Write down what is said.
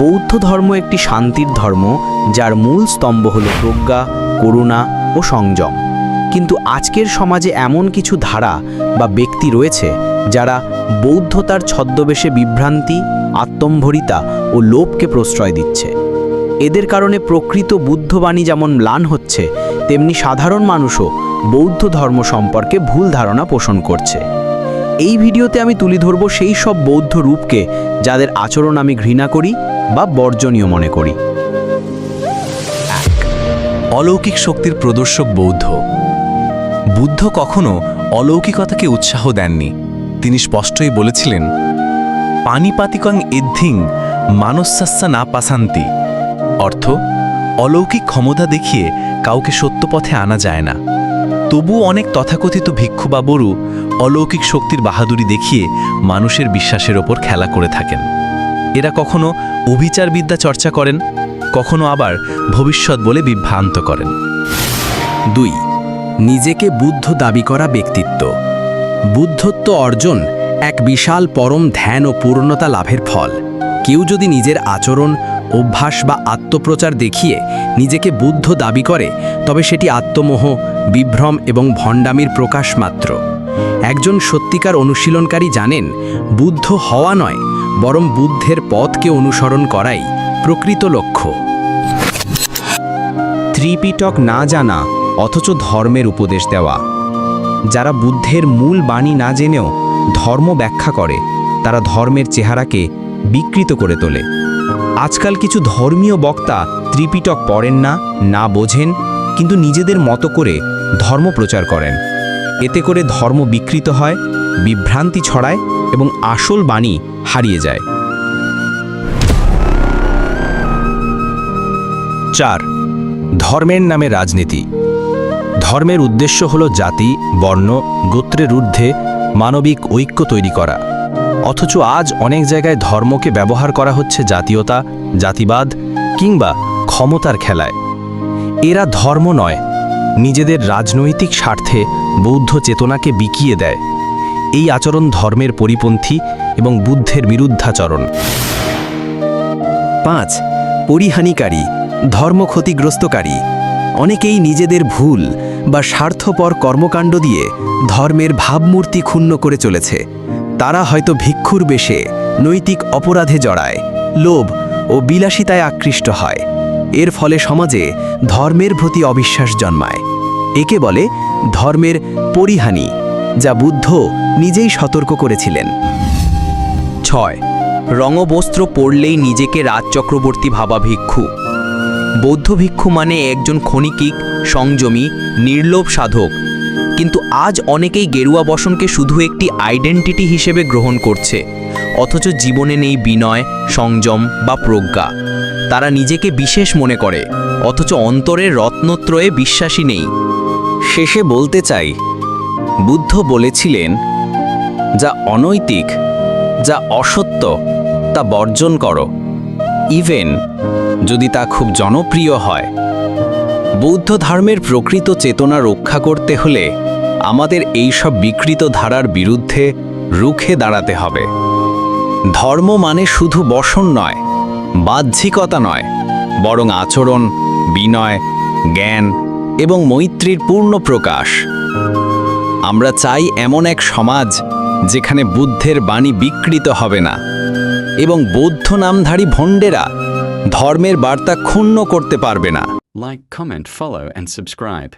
বৌদ্ধ ধর্ম একটি শান্তির ধর্ম যার মূল স্তম্ভ হল প্রজ্ঞা, করুণা ও সংযম। কিন্তু আজকের সমাজে এমন কিছু ধারা বা ব্যক্তি রয়েছে যারা বৌদ্ধতার ছদ্মবেশে বিভ্রান্তি, আত্মম্ভরিতা ও লোভকে প্রশ্রয় দিচ্ছে। এদের কারণে প্রকৃত বুদ্ধবাণী যেমন ম্লান হচ্ছে, তেমনি সাধারণ মানুষও বৌদ্ধ ধর্ম সম্পর্কে ভুল ধারণা পোষণ করছে। এই ভিডিওতে আমি তুলে ধরব সেই সব বৌদ্ধ রূপকে যাদের আচরণ আমি ঘৃণা করি বা বর্জনীয় মনে করি। অলৌকিক শক্তির প্রদর্শক বৌদ্ধ। বুদ্ধ কখনো অলৌকিকতাকে উৎসাহ দেননি। তিনি স্পষ্টই বলেছিলেন, পানিপাতিকং ইদ্ধিং মানসাস্যা না পাসান্তি অর্থ, অলৌকিক ক্ষমতা দেখিয়ে কাউকে সত্য পথে আনা যায় না। তবু অনেক তথাকথিত ভিক্ষু বা বরু অলৌকিক শক্তির বাহাদুরি দেখিয়ে মানুষের বিশ্বাসের ওপর খেলা করে থাকেন। এরা কখনো অভিচার বিদ্যা চর্চা করেন, কখনো আবার ভবিষ্যৎ বলে বিভ্রান্ত করেন। দুই, নিজেকে বুদ্ধ দাবি করা ব্যক্তিত্ব। বুদ্ধত্ব অর্জন এক বিশাল পরম ধ্যান ও পূর্ণতা লাভের ফল। কেউ যদি নিজের আচরণ অভ্যাস বা আত্মপ্রচার দেখিয়ে নিজেকে বুদ্ধ দাবি করে, তবে সেটি আত্মমোহ, বিভ্রম এবং ভণ্ডামির প্রকাশ মাত্র। একজন সত্যিকার অনুশীলনকারী জানেন, বুদ্ধ হওয়া নয়, বরং বুদ্ধের পথকে অনুসরণ করাই প্রকৃত লক্ষ্য। ত্রিপিটক না জানা, অথচ ধর্মের উপদেশ দেওয়া। যারা বুদ্ধের মূল বাণী না জেনেও ধর্ম ব্যাখ্যা করে, তারা ধর্মের চেহারাকে বিকৃত করে তোলে। আজকাল কিছু ধর্মীয় বক্তা ত্রিপিটক পড়েন না না বোঝেন, কিন্তু নিজেদের মতো করে ধর্ম প্রচার করেন। এতে করে ধর্ম বিকৃত হয়, বিভ্রান্তি ছড়ায় এবং আসল বাণী হারিয়ে যায়। চার, ধর্মের নামে রাজনীতি। ধর্মের উদ্দেশ্য হল জাতি, বর্ণ, গোত্রের ঊর্ধ্বে মানবিক ঐক্য তৈরি করা। অথচ আজ অনেক জায়গায় ধর্মকে ব্যবহার করা হচ্ছে জাতীয়তা, জাতিবাদ কিংবা ক্ষমতার খেলায়। এরা ধর্ম নয়, নিজেদের রাজনৈতিক স্বার্থে বৌদ্ধ চেতনাকে বিকিয়ে দেয়। এই আচরণ ধর্মের পরিপন্থী এবং বুদ্ধের বিরুদ্ধাচরণ। পাঁচ, পরিহানিকারী ধর্ম ক্ষতিগ্রস্তকারী অনেকেই নিজেদের ভুল বা স্বার্থপর কর্মকাণ্ড দিয়ে ধর্মের ভাবমূর্তি ক্ষুণ্ণ করে চলেছে। তারা হয়তো ভিক্ষুর বেশে নৈতিক অপরাধে জড়ায়, লোভ ও বিলাসিতায় আকৃষ্ট হয়। এর ফলে সমাজে ধর্মের প্রতি অবিশ্বাস জন্মায়। একে বলে ধর্মের পরিহানি, যা বুদ্ধ নিজেই সতর্ক করেছিলেন। ছয়, রঙবস্ত্র পরলেই নিজেকে রাজ চক্রবর্তী ভাবা ভিক্ষু। বৌদ্ধ ভিক্ষু মানে একজন ক্ষণিকিক, সংযমী, নির্লোভ সাধক। কিন্তু আজ অনেকেই গেরুয়া বসনকে শুধু একটি আইডেন্টিটি হিসেবে গ্রহণ করছে, অথচ জীবনে নেই বিনয়, সংযম বা প্রজ্ঞা। তারা নিজেকে বিশেষ মনে করে, অথচ অন্তরের রত্নত্রয়ে বিশ্বাসী নেই। শেষে বলতে চাই, বুদ্ধ বলেছিলেন, যা অনৈতিক, যা অসত্য, তা বর্জন করো। ইভেন যদি তা খুব জনপ্রিয় হয় বৌদ্ধ ধর্মের প্রকৃত চেতনা রক্ষা করতে হলে আমাদের এই সব বিকৃত ধারার বিরুদ্ধে রুখে দাঁড়াতে হবে। ধর্ম মানে শুধু বসন নয়, বাহ্যিকতা নয়, বরং আচরণ, বিনয়, জ্ঞান এবং মৈত্রীর পূর্ণ প্রকাশ। আমরা চাই এমন এক সমাজ যেখানে বুদ্ধের বাণী বিকৃত হবে না এবং বৌদ্ধ নামধারী ভণ্ডেরা ধর্মের বার্তা ক্ষুণ্ণ করতে পারবে না। Like, comment, follow, and subscribe.